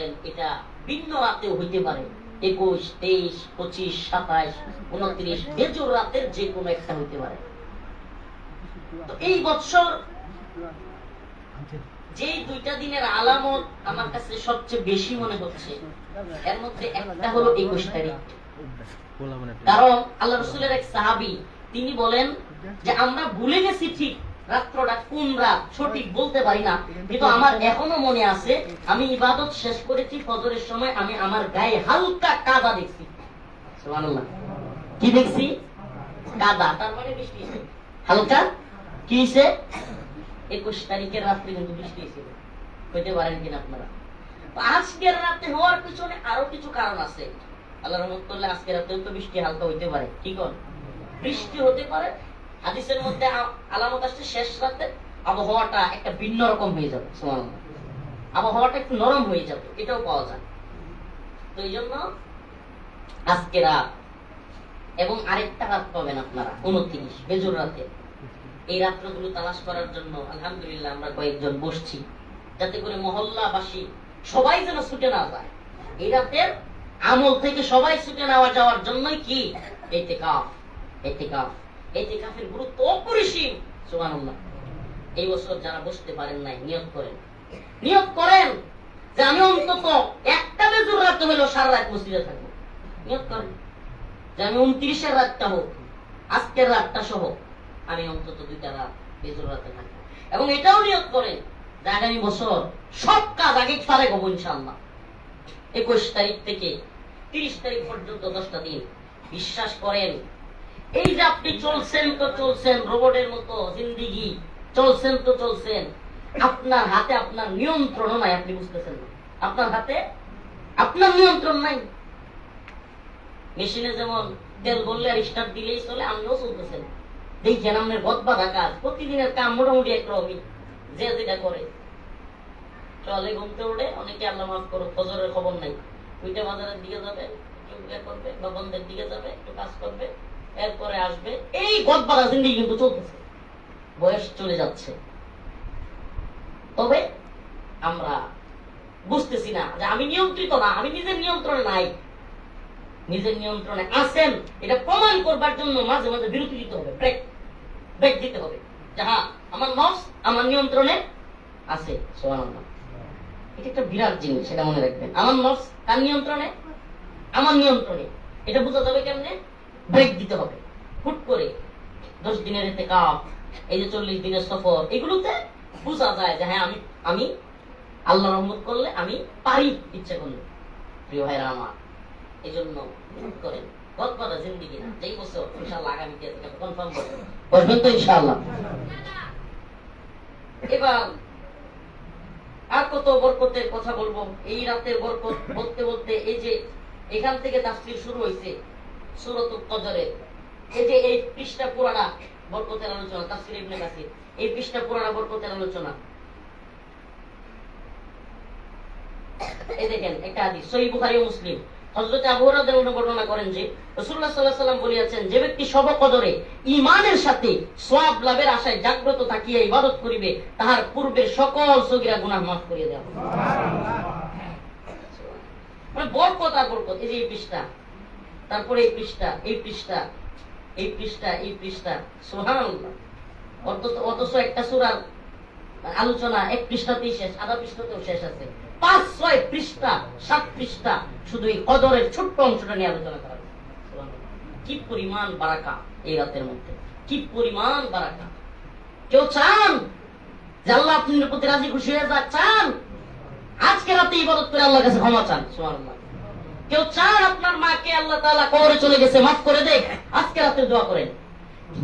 বলেন এটা ভিন্ন রাতেও হইতে পারে। একুশ, তেইশ, পঁচিশ, সাতাইশ, উনত্রিশ বেজোর রাতের যে কোনো একটা হইতে পারে। তো এই বৎসর যে দুইটা দিনের আলামত আমার কাছে সবচেয়ে বেশি মনে হচ্ছে, এর মধ্যে একটা হলো একুশ তারিখ। কারণ আল্লাহ রসুলের এক সাহাবি, তিনি বলেন যে আমরা ভুলে গেছি ঠিক রাত্রটা কোন রাত সঠিক বলতে পারি না, কিন্তু আমার এখনও মনে আছে, আমি ইবাদত শেষ করেছি ফজরের সময়, আমি আমার গায়ে হালকা কাদা দেখছি। কি দেখছি? কাদা। তার মানে বৃষ্টি হালকা? কি হয়েছে? একুশ তারিখের রাত্রে কিন্তু বৃষ্টি হয়েছিল হইতে পারেন কিনা আপনারা? আজকের রাতে হওয়ার পিছনে আরও কিছু কারণ আছে। আল্লাহ রহমত করলে আজকের রাতেও তো বৃষ্টি হালকা হইতে পারে। কি কর বৃষ্টি হতে পারে হাদিসের মধ্যে আলামত আসছে শেষ রাতে আবহাওয়াটা একটা ভিন্ন রকম হয়ে যাবে আবহাওয়াটা একটু নরম হয়ে যাবে, এটাও পাওয়া যায়। তো এই জন্য আজকে রাত এবং আরেকটা রাত পাবেন আপনারা, উনত্রিশ, বেজুর রাতে। এই রাত্রগুলো তালাশ করার জন্য আলহামদুলিল্লাহ আমরা কয়েকজন বসছি, যাতে করে মহল্লাবাসী সবাই যেন ছুটে না যায়। এই রাতের আমল থেকে সবাই ছুটে নেওয়া যাওয়ার জন্যই কি? এতেকাফ এতেকাফের গুরুত্ব অপরিসীম এই বছর যারা বসতে পারেন নাই, নিয়ত করেন। নিয়ত করেন যে আমি অন্তত একটা বেজুর রাত সারা রাত মসজিদে থাকব। নিয়ত করেন যে আমি উনত্রিশের রাতটা হোক, আজকের রাতটা সহ আমি অন্তত দুইটা রাত বেজুর রাতে থাকব। এবং এটাও নিয়ত করেন যে আগামী বছর সব কাজ আগে ফারে হব ইনশাল্লাহ একুশ তারিখ থেকে তিরিশ তারিখ পর্যন্ত দশটা দিন। বিশ্বাস করেন এই যে আপনি চলছেন তো চলছেন, রোবটের মতো জিন্দিগি, চলছেন তো চলছেন, আপনার হাতে আপনার নিয়ন্ত্রণ নাই, আপনি বুঝতেছেন আপনার হাতে আপনার নিয়ন্ত্রণ নাই। মেশিনে যেমন তেল বললে আর স্টার্ট দিলেই চলে, আমিও চলতেছেন দেখছেন আপনার গদ বাঁধা কাজ, প্রতিদিনের কাম মোটামুটি একরকমই, যে যেটা করে। চলে ঘুমতে উঠে অনেকে আল্লাহ মাফ করো ফজরের খবর নাই। ওইটা বাজারের দিকে যাবে, একটু ইয়ে করবে, বা বন্ধের দিকে যাবে, একটু কাজ করবে। এরপরে আসবে। এই গদ বাঁধা জিন্দিগি কিন্তু চলতেছে। বয়স চলে যাচ্ছে। তবে আমরা বুঝতেছি না যে আমি নিয়ন্ত্রিত না, আমি নিজের নিয়ন্ত্রণে নাই। নিজের নিয়ন্ত্রণে আছেন, এটা প্রমাণ করবার জন্য মাঝে মাঝে বিরতি দিতে হবে ব্রেক ব্রেক দিতে হবে। যে হ্যাঁ আমার নফস আমার নিয়ন্ত্রণে আছে, সুবহানাল্লাহ। এটা একটা বিরাট জিনিস, সেটা মনে রাখবেন। আমার নফস কার নিয়ন্ত্রণে? আমার নিয়ন্ত্রণে। এটা বোঝা যাবে কেমনে? ব্রেক দিতে হবে। হুট করে দশ দিনের এতে কাপ এই যে চল্লিশ দিনের সফর, এগুলোতে বোঝা যায় যে হ্যাঁ আমি আমি আল্লাহ রহমত করলে আমি পারি ইচ্ছে করলে। প্রিয় ভাইরা আমার এই জন্য করেন জিন্দিগি না, যেই বছর ইনশাআল্লাহ আগামীতে কনফার্ম করবেন করবেন তো ইনশাআল্লাহ। এবার আর কত বরকতের কথা বলব? এই রাতের বরকত বলতে বলতে এই যে এখান থেকে তাফসীর শুরু হয়েছে সূরাত কদরে। এই যে এই পৃষ্ঠা পুরানা বরকতের আলোচনা তাফসীর ইবনে কাসির এই পৃষ্ঠা পুরানা বরকতের আলোচনা। এই দেখেন একটা হাদিস সহিহ বুখারী ও মুসলিম। হযরত আবু হুরায়রা বর্ণনা করেন যে রাসূলুল্লাহ সাল্লাল্লাহু আলাইহি সাল্লাম বলিয়াছেন যে ব্যক্তি সব কদরে ঈমানের সাথে সওয়াব লাভের আশায় জাগ্রত থাকিয়া ইবাদত করিবে তাহার পূর্বের সকল সগীরা গুনাহ মাফ করিয়া দেওয়া হবে। মানে বরকত আর বরকত এই যে এই পৃষ্ঠা। তারপরে এই পৃষ্ঠা এই পৃষ্ঠা এই পৃষ্ঠা এই পৃষ্ঠা। সুবহানাল্লাহ। অথচ একটা সূরার আলোচনা এক পৃষ্ঠাতেই শেষ, আধা পৃষ্ঠাতেও শেষ আছে। পাঁচ, ছয় পৃষ্ঠা, সাত পৃষ্ঠা শুধু এই কদরের ছোট্ট অংশটা নিয়ে আলোচনা করা কি পরিমাণ বারাকা এই রাতের মধ্যে। কি পরিমাণ বারাকা। কেউ চান যে আল্লাহ আপনার প্রতি রাজি খুশি হয়ে যাক? চান। আজকে রাতে ইবাদত করে আল্লাহর কাছে ক্ষমা চান। সুবহানাল্লাহ। কেউ চান আপনার মাকে আল্লাহ তাআলা কবরে চলে গেছে, মাফ করে দেখ আজকে রাতে দোয়া করেন।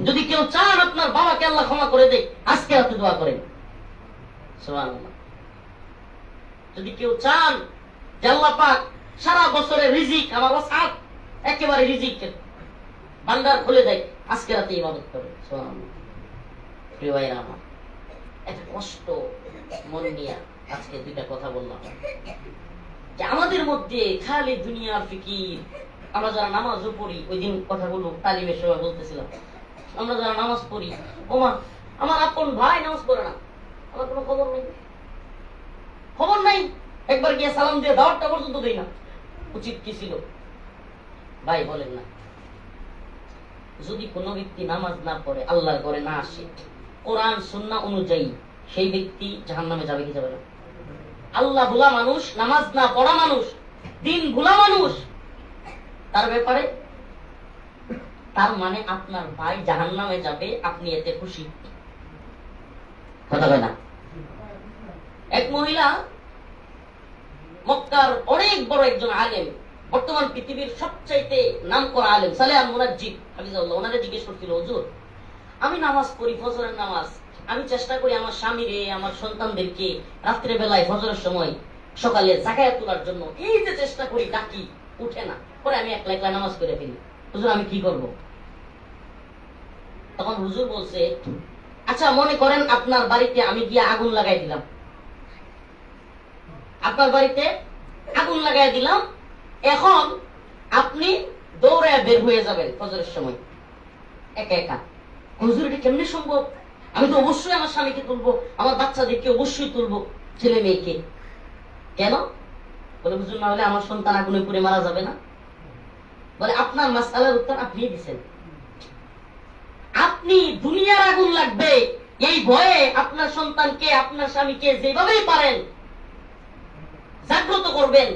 যদি কেউ চান আপনার বাবাকে আল্লাহ ক্ষমা করে দেখ আজকে রাতে দোয়া করেন। যদি কেউ চান যে আল্লাহ পাক সারা বছরের রিজিক, আমার ওসাত একেবারে রিজিক ভান্ডার খুলে দেয়, আজকে রাতে ইবাদত করে প্রিয় আমার একটা কষ্ট, মন নিয়ে আজকে দুইটা কথা বললাম। যে আমাদের মধ্যে খালি দুনিয়ার ফিকির আমরা যারা নামাজও পড়ি, ওই দিন কথাগুলো তালিমের সময় বলতেছিলাম। আমরা যারা নামাজ পড়ি, ওমা, আমার আপন ভাই নামাজ পড়ে না। আমার কোনো খবর নেই। খবর নাই? একবার গিয়ে সালাম দিয়ে দাওয়াতটা পর্যন্ত দেই না। উচিত কি ছিল? ভাই বলেন না। যদি কোনো ব্যক্তি নামাজ না পড়ে, আল্লাহর ঘরে না আসে, কোরআন সুন্নাহ অনুযায়ী সেই ব্যক্তি জাহান্নামে যাবে কি যাবে না? আল্লাহ ভোলা মানুষ, নামাজ না পড়া মানুষ, দিন ভোলা মানুষ। তার ব্যাপারে, তার মানে আপনার ভাই জাহান্নামে যাবে, আপনি এতে খুশি। কথা না? এক মহিলা মক্কার অনেক বড় একজন আলেম, বর্তমান পৃথিবীর সবচাইতে নাম করা আলেম মুনাজ্জিব হাফিজাউল্লাহ ওনারে জিজ্ঞেস করছিল, হুজুর, আমি নামাজ পড়ি ফজরের নামাজ আমি চেষ্টা করি আমার স্বামীরে, আমার সন্তানদেরকে রাত্রে বেলায় ফজরের সময় সকালে জাগায় তোলার জন্য। এই যে চেষ্টা করি ডাকি উঠে না। পরে আমি একলা একলা নামাজ করে ফেলি। হুজুর, আমি কি করব? তখন হুজুর বলছে আচ্ছা মনে করেন আপনার বাড়িতে আমি গিয়ে আগুন লাগাই দিলাম। আপনার বাড়িতে আগুন লাগাই দিলাম। এখন আপনি দৌড়ে বের হয়ে যাবেন ফজরের সময়। একা একা। হুজুর, এটা কেমনে সম্ভব? আমি তো অবশ্যই আমার স্বামীকে তুলবো, আমার বাচ্চাদেরকে অবশ্যই তুলবো, ছেলে মেয়েকে। কেন? বলে, হুজুর, না হলে আমার সন্তান আগুনে পুড়ে মারা যাবে না। বলে, আপনার মাসালার উত্তর আপনি দিছেন। আপনি দুনিয়ার আগুন লাগবে। এই ভয়ে আপনার সন্তানকে, আপনার স্বামীকে যেভাবেই পারেন, জাগ্রত করবেন।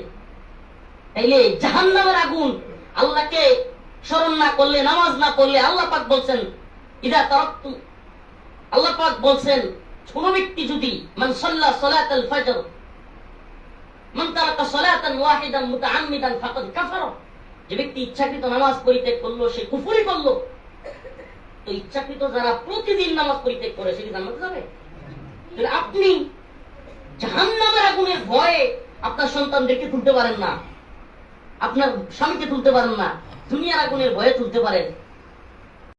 তাইলে জাহান্নামের আগুন আল্লাহকে স্মরণ না করলে, নামাজ না করলে আল্লাহ পাক বলছেন, ইদা তারাক্তু আল্লাহ পাক বলছেন, কোন ব্যক্তি যদি যে ব্যক্তি ইচ্ছাকৃত নামাজ পরিত্যাগ করল, সে করল, তো ইচ্ছাকৃত যারা প্রতিদিন নামাজ পরিত্যাগ করে, সে কি যাবে? আপনি জাহান্নামের আগুনের ভয়ে আপনার সন্তানদেরকে তুলতে পারেন না, আপনার স্বামীকে তুলতে পারেন না, দুনিয়ার আগুনের ভয়ে তুলতে পারেন।